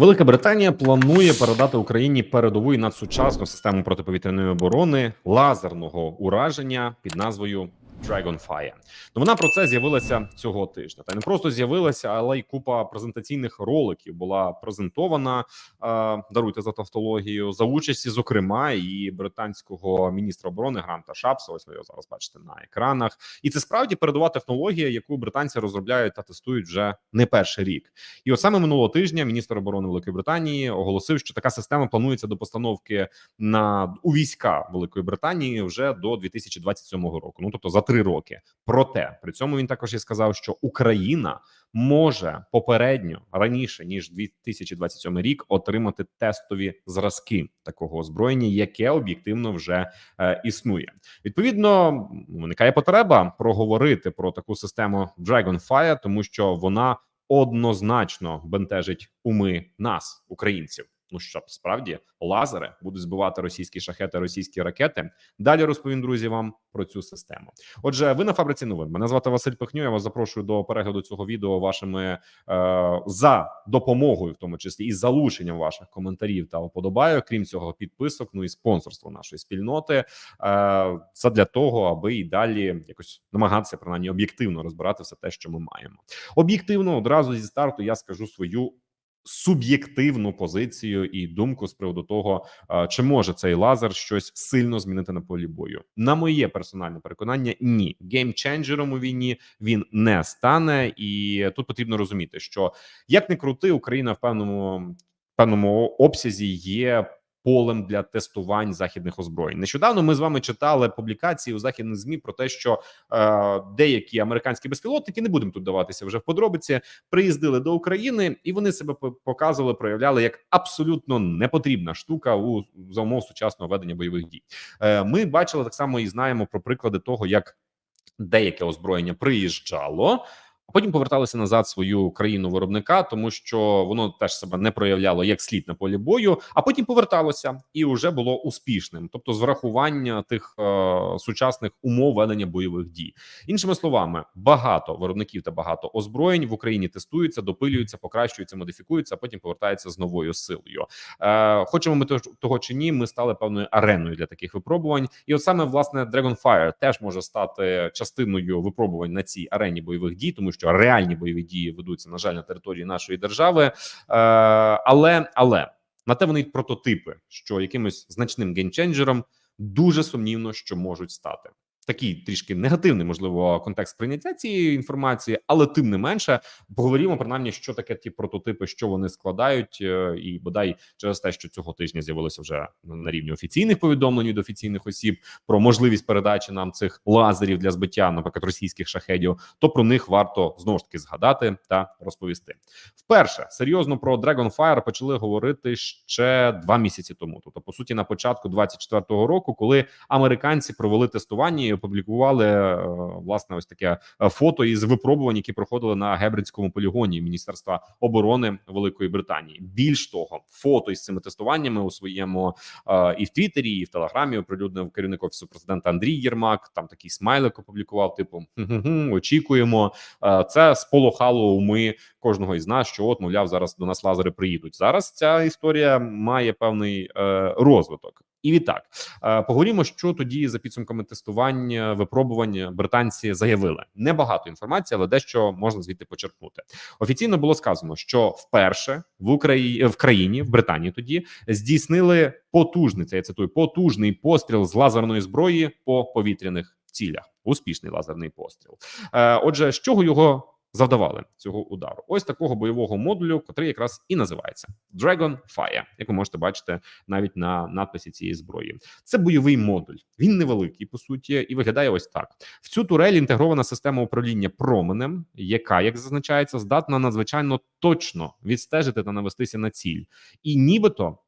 Велика Британія планує передати Україні передову і надсучасну систему протиповітряної оборони лазерного ураження під назвою Dragonfire. Ну вона про це з'явилася цього тижня. Та не просто з'явилася, але й купа презентаційних роликів була презентована. Е, даруйте за тавтологію за участі, зокрема, і британського міністра оборони Гранта Шапса. Ось ви його зараз бачите на екранах. І це справді передова технологія, яку британці розробляють та тестують вже не перший рік. І от саме минулого тижня міністр оборони Великої Британії оголосив, що така система планується до постановки на у війська Великої Британії вже до 2027 року. Ну тобто за три роки. Проте при цьому він також і сказав, що Україна може попередньо раніше ніж 2027 рік отримати тестові зразки такого озброєння, яке об'єктивно вже е, існує. Відповідно, виникає потреба проговорити про таку систему Dragonfire, тому що вона однозначно бентежить уми нас, українців. Ну що справді лазери будуть збивати російські шахети, російські ракети. Далі розповім друзі вам про цю систему. Отже, ви на фабриці новин. Мене звати Василь Пихню. Я вас запрошую до перегляду цього відео вашими е, за допомогою, в тому числі і залученням ваших коментарів та вподобаю. Крім цього, підписок, ну і спонсорство нашої спільноти. Е, задля того, аби і далі якось намагатися принаймні об'єктивно розбирати все те, що ми маємо. Об'єктивно одразу зі старту я скажу свою суб'єктивну позицію і думку з приводу того, чи може цей лазер щось сильно змінити на полі бою. На моє персональне переконання, ні, геймченджером у війні він не стане, і тут потрібно розуміти, що як не крути, Україна в певному певному обсязі є полем для тестувань західних озброєнь. Нещодавно ми з вами читали публікації у західних змі про те, що е, деякі американські безпілотники не будемо тут даватися вже в подробиці. Приїздили до України і вони себе показували, проявляли як абсолютно непотрібна штука у за умов сучасного ведення бойових дій. Е, Ми бачили так само і знаємо про приклади того, як деяке озброєння приїжджало потім поверталися назад свою країну виробника, тому що воно теж себе не проявляло як слід на полі бою, а потім поверталося і вже було успішним, тобто з врахування тих е, сучасних умов ведення бойових дій. Іншими словами, багато виробників та багато озброєнь в Україні тестуються, допилюються, покращуються, модифікуються, а потім повертаються з новою силою. Е, Хочемо ми того чи ні, ми стали певною ареною для таких випробувань, і от саме власне Dragonfire теж може стати частиною випробувань на цій арені бойових дій, тому що що реальні бойові дії ведуться на жаль на території нашої держави, е, але але на те вони прототипи, що якимось значним геймченджером дуже сумнівно, що можуть стати такий трішки негативний, можливо, контекст прийняття цієї інформації, але тим не менше поговоримо принаймні, що таке ті прототипи, що вони складають, е, і бодай через те, що цього тижня з'явилося вже на рівні офіційних повідомлень від офіційних осіб про можливість передачі нам цих лазерів для збиття, наприклад, російських шахедів, то про них варто знову ж таки згадати та розповісти. Вперше серйозно про Dragonfire почали говорити ще два місяці тому. Тобто, по суті, на початку 24-го року, коли американці провели тестування опублікували е, власне ось таке е, фото із випробувань, які проходили на Гебридському полігоні Міністерства оборони Великої Британії. Більш того, фото із цими тестуваннями у своєму е, і в Твіттері, і в Телеграмі оприлюднив керівник офісу президента Андрій Єрмак. Там такий смайлик опублікував. Типу очікуємо. Це сполохало уми кожного із нас, що от мовляв зараз до нас лазери приїдуть. Зараз ця історія має певний розвиток. І відтак е, поговоримо, що тоді за підсумками тестування випробування британці заявили небагато інформації, але дещо можна звідти почерпнути. Офіційно було сказано, що вперше в Україні в країні в Британії тоді здійснили потужний це я цитую потужний постріл з лазерної зброї по повітряних цілях. Успішний лазерний постріл. Е, отже, з чого його завдавали цього удару. Ось такого бойового модулю, котрий якраз і називається Dragon Fire, як ви можете бачити навіть на надписі цієї зброї. Це бойовий модуль. Він невеликий по суті і виглядає ось так: в цю турель інтегрована система управління променем, яка, як зазначається, здатна надзвичайно точно відстежити та навестися на ціль, і нібито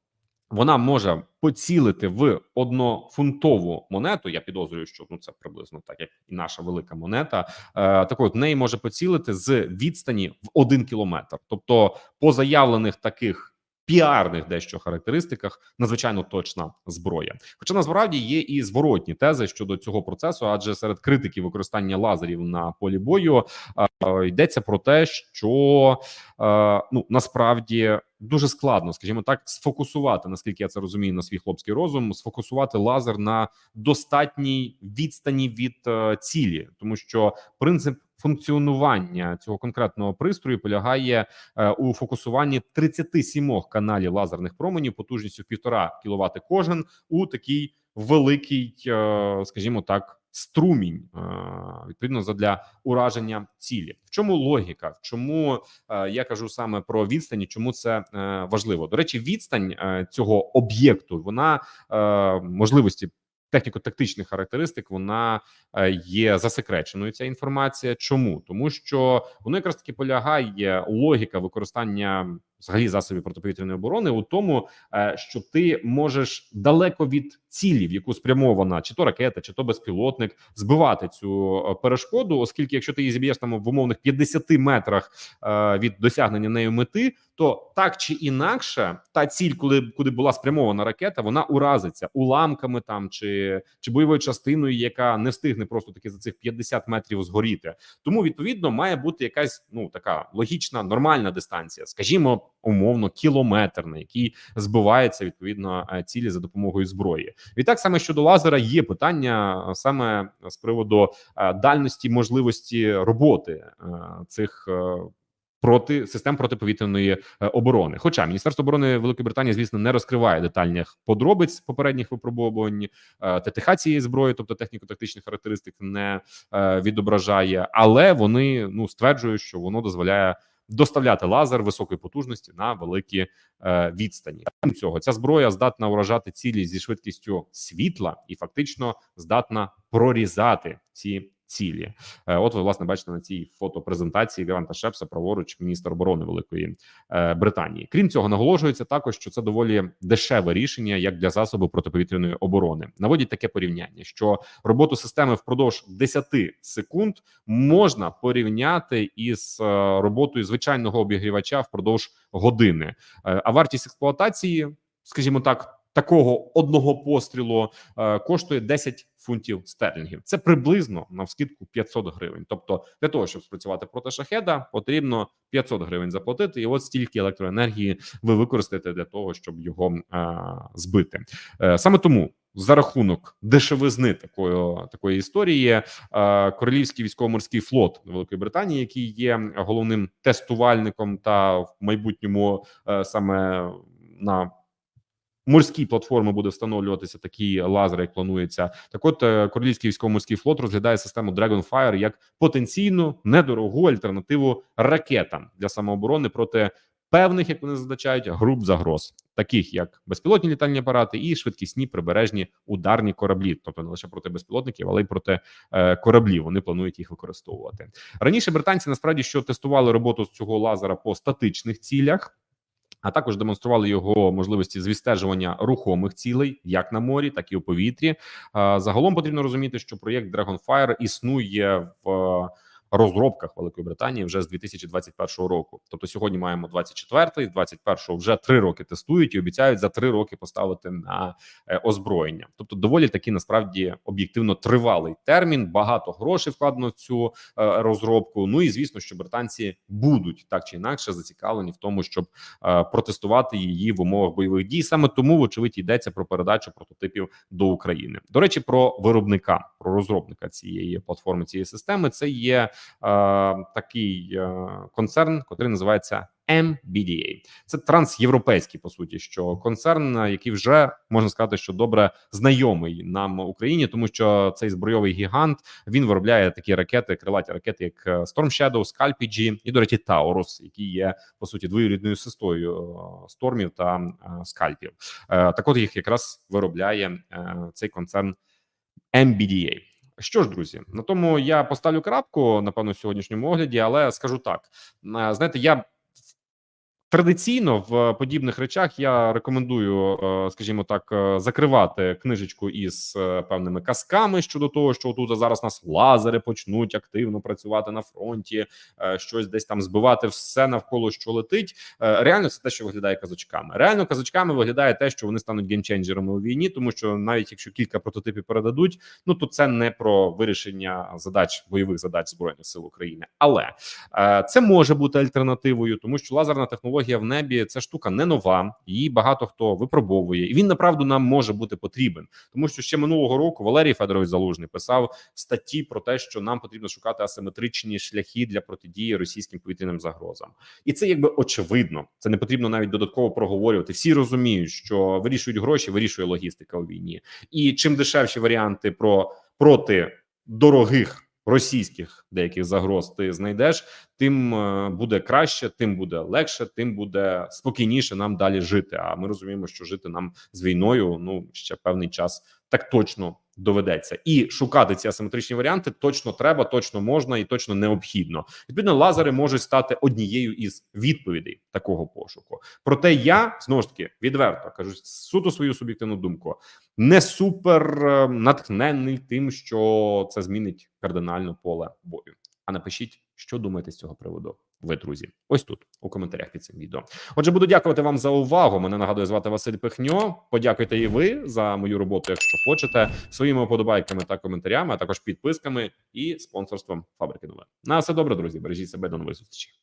вона може поцілити в однофунтову монету. Я підозрюю, що ну це приблизно так, як і наша велика монета. Е, так от неї може поцілити з відстані в один кілометр, тобто по заявлених таких. Піарних дещо характеристиках надзвичайно точна зброя. Хоча насправді є і зворотні тези щодо цього процесу, адже серед критиків використання лазерів на полі бою е, йдеться про те, що е, ну насправді дуже складно, скажімо так, сфокусувати, наскільки я це розумію, на свій хлопський розум, сфокусувати лазер на достатній відстані від е, цілі, тому що принцип функціонування цього конкретного пристрою полягає е, у фокусуванні 37 каналів лазерних променів потужністю 1,5 кВт кожен у такий великий, е, скажімо так. Струмінь е, відповідно задля ураження цілі. В чому логіка? В чому е, я кажу саме про відстані? Чому це е, важливо? До речі, відстань цього об'єкту вона можливості техніко-тактичних характеристик вона є засекреченою. Ця інформація. Чому тому, що воно якраз таки полягає логіка використання взагалі засобів протиповітряної оборони у тому, е, що ти можеш далеко від цілі, в яку спрямована чи то ракета, чи то безпілотник, збивати цю е, перешкоду, оскільки, якщо ти її зіб'єш там в умовних 50 метрах е, від досягнення нею мети, то так чи інакше, та ціль, коли куди була спрямована ракета, вона уразиться уламками там чи, чи бойовою частиною, яка не встигне просто таки за цих 50 метрів згоріти. Тому відповідно має бути якась ну така логічна нормальна дистанція, скажімо, умовно кілометр, на який збивається відповідно е, цілі за допомогою зброї. Відтак саме щодо лазера є питання е, саме з приводу е, дальності можливості роботи цих. Проти систем протиповітряної оборони, хоча міністерство оборони Великої Британії, звісно, не розкриває детальних подробиць попередніх випробувань ТТХ цієї зброї, тобто техніко-тактичних характеристик, не відображає, але вони ну стверджують, що воно дозволяє доставляти лазер високої потужності на великі е, відстані. Крім цього, ця зброя здатна уражати цілі зі швидкістю світла і фактично здатна прорізати ці цілі. Е, От ви власне бачите на цій фотопрезентації Гранта Шепса, праворуч міністр оборони Великої е, Британії. Крім цього, наголошується також, що це доволі дешеве рішення як для засобу протиповітряної оборони. Наводять таке порівняння, що роботу системи впродовж 10 секунд можна порівняти із е, роботою звичайного обігрівача впродовж години. А вартість експлуатації, скажімо так. Такого одного пострілу е, коштує 10 фунтів стерлінгів. Це приблизно на вскидку 500 гривень. Тобто, для того, щоб спрацювати проти шахеда, потрібно 500 гривень заплатити, і от стільки електроенергії ви використаєте для того, щоб його е, збити. Е, саме тому. За рахунок дешевизни такої такої історії, королівський військово-морський флот Великої Британії, який є головним тестувальником, та в майбутньому саме на морській платформі буде встановлюватися такі лазери, як планується. Так, от е, королівський військово-морський флот розглядає систему Dragonfire як потенційну недорогу альтернативу ракетам для самооборони проти певних, як вони зазначають, груп загроз, таких як безпілотні літальні апарати і швидкісні прибережні ударні кораблі, тобто не лише проти безпілотників, але й проти е, кораблів. Вони планують їх використовувати раніше. Британці насправді що тестували роботу з цього лазера по статичних цілях. А також демонстрували його можливості з відстежування рухомих цілей, як на морі, так і у повітрі. Загалом потрібно розуміти, що проєкт Dragonfire існує в розробках Великої Британії вже з 2021 року. Тобто сьогодні маємо 24-й, 21-го вже три роки тестують і обіцяють за три роки поставити на е, озброєння. Тобто, доволі таки насправді об'єктивно тривалий термін. Багато грошей вкладено в цю е, розробку. Ну і звісно, що британці будуть так чи інакше зацікавлені в тому, щоб е, протестувати її в умовах бойових дій. Саме тому, вочевидь, йдеться про передачу прототипів до України. До речі, про виробника, про розробника цієї платформи цієї системи. Це є такий е, концерн, який називається. MBDA. це трансєвропейський по суті, що концерн, який вже можна сказати, що добре знайомий нам Україні, тому що цей збройовий гігант він виробляє такі ракети, крилаті ракети, як е, Storm Shadow, Scalp G і до речі, Таурус, які є по суті двоюрідною сестрою е, стормів та е, скальпів. Е, Так, от їх якраз виробляє е, цей концерн MBDA. Що ж, друзі, на тому я поставлю крапку напевно в сьогоднішньому огляді, але скажу так: е, знаєте, я Традиційно в подібних речах я рекомендую, е, скажімо так, е, закривати книжечку із е, певними казками щодо того, що тут зараз нас лазери почнуть активно працювати на фронті, е, щось десь там збивати все навколо, що летить. Е, Реально, це те, що виглядає казочками. Реально, казочками виглядає те, що вони стануть геймченджерами у війні, тому що навіть якщо кілька прототипів передадуть, ну то це не про вирішення задач бойових задач збройних сил України, але е, це може бути альтернативою, тому що лазерна технологія технологія в небі це штука не нова. Її багато хто випробовує, і він направду нам може бути потрібен, тому що ще минулого року Валерій Федорович Залужний писав статті про те, що нам потрібно шукати асиметричні шляхи для протидії російським повітряним загрозам, і це якби очевидно. Це не потрібно навіть додатково проговорювати. Всі розуміють, що вирішують гроші, вирішує логістика у війні, і чим дешевші варіанти про проти дорогих російських деяких загроз ти знайдеш, тим е, буде краще, тим буде легше, тим буде спокійніше нам далі жити. А ми розуміємо, що жити нам з війною ну ще певний час так точно доведеться, і шукати ці асиметричні варіанти точно треба, точно можна і точно необхідно. Відповідно, лазери можуть стати однією із відповідей такого пошуку. Проте я знову ж таки відверто кажу суто свою суб'єктивну думку, не супер е, натхнений тим, що це змінить кардинально поле бою. А напишіть, що думаєте з цього приводу. Ви, друзі, ось тут у коментарях під цим відео. Отже, буду дякувати вам за увагу. Мене нагадує звати Василь Пихньо. Подякуйте і ви за мою роботу, якщо хочете, своїми вподобайками та коментарями, а також підписками і спонсорством фабрики новин. На все добре, друзі. Бережіть себе до нових зустрічей.